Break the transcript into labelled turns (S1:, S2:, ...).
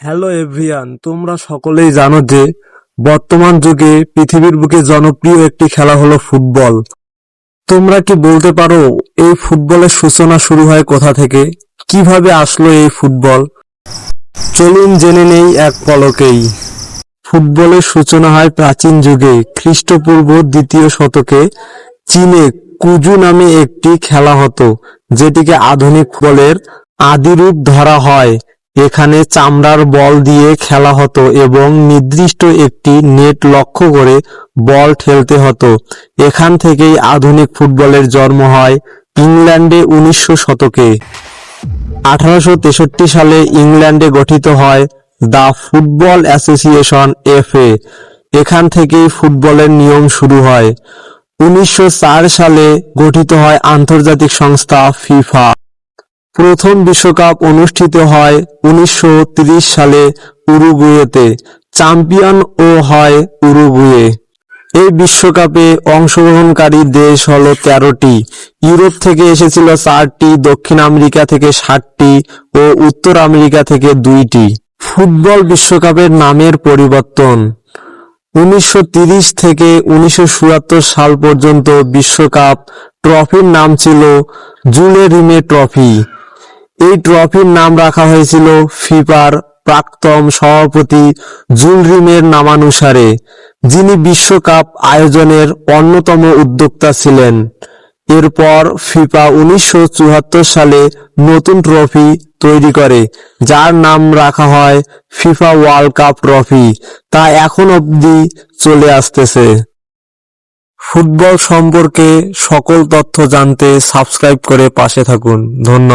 S1: Hello everyone, তোমরা সকলেই জানো যে বর্তমান যুগে পৃথিবীর বুকে জনপ্রিয় একটি খেলা হলো ফুটবল। তোমরা কি বলতে পারো এই ফুটবলের সূচনা শুরু হয় কোথা থেকে? কীভাবে আসলো এই ফুটবল? চলুন জেনে নেই এক পলকেই। ফুটবলের সূচনা হয় প্রাচীন যুগে। খ্রিস্টপূর্ব দ্বিতীয় শতকে চীনে কুজু নামে একটি খেলা হতো, যেটিকে আধুনিক ফুটবলের আদিরূপ ধরা হয়। এখানে চামড়ার বল দিয়ে খেলা হতো এবং নির্দিষ্ট একটি নেট লক্ষ্য করে বল ঠেলতে হতো। এখান থেকেই আধুনিক ফুটবলের জন্ম হয় ইংল্যান্ডে উনিশশো শতকে। আঠারোশো তেষট্টি সালে ইংল্যান্ডে গঠিত হয় দ্য ফুটবল অ্যাসোসিয়েশন এফএ। এখান থেকেই ফুটবলের নিয়ম শুরু হয়। উনিশশো চার সালে গঠিত হয় আন্তর্জাতিক সংস্থা ফিফা। প্রথম বিশ্বকাপ অনুষ্ঠিত হয় উনিশশো সালে উরুগুয়েতে। চ্যাম্পিয়ন ও হয় উরুগুয়ে। এই বিশ্বকাপে অংশগ্রহণকারী দেশ হলো তেরোটি। ইউরোপ থেকে এসেছিল চারটি, দক্ষিণ আমেরিকা থেকে ষাটটি ও উত্তর আমেরিকা থেকে দুইটি। ফুটবল বিশ্বকাপের নামের পরিবর্তন। উনিশশো থেকে উনিশশো সাল পর্যন্ত বিশ্বকাপ ট্রফির নাম ছিল জুলে রিমে ট্রফি। এই ট্রফির নাম রাখা হয়েছিল ফিফার প্রাক্তন সভাপতি জুলরিমের নামানুসারে, যিনি বিশ্বকাপ আয়োজনের অন্যতম উদ্যোক্তা ছিলেন। এরপর ফিফা উনিশশো চুয়াত্তর সালে নতুন ট্রফি তৈরি করে, যার নাম রাখা হয় ফিফা ওয়ার্ল্ড কাপ ট্রফি তা এখন অবধি চলে আসতেছে। ফুটবল সম্পর্কে সকল তথ্য জানতে সাবস্ক্রাইব করে পাশে থাকুন। ধন্যবাদ।